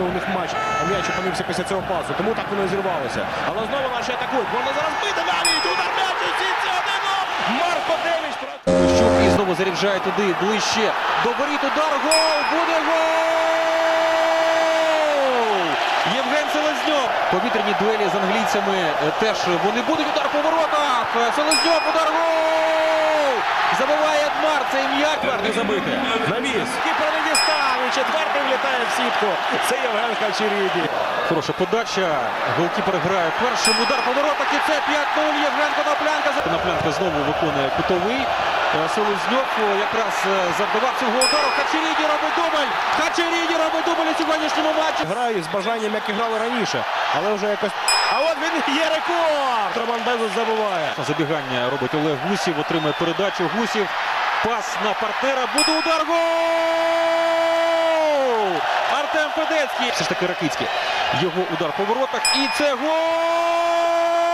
у них матч, а м'яч опинився після цього пасу. Тому так воно і зірвалося. Але знову наші атакують. Можна зараз бити навіть удар м'яч у сітці 1 Марко Девіч. Щук і знову заряджає туди, ближче. До воріт удар, гол! Буде гол! Євген Селезньов. Повітряні дуелі з англійцями е, теж вони будуть удар по воротах. Селезньов, удар гол! Забиває Едмар, цей м'яч. Твердо забити. Навіс. Кіпер не дістав. І четвертий влітає в сітку. Це Євген Хачеріді. Хороша подача. Голкіпер грає першим удар по воротах і це 5-0. Євген Коноплянка. Коноплянка знову виконує кутовий. Е, Селезньов е, якраз е, завдавав цього удару. Хачеріді робить дубль. Хачеріді робить дубль у сьогоднішньому матчі. Грають з бажанням, як і грали раніше. Але вже якось. А от він є рекорд! Роман забуває. Забігання робить Олег Гусів, отримує передачу. Гусів. Пас на партнера. Буде удар. Гол! Федецький. Все ж таки Ракицький. Його удар по воротах. І це гол!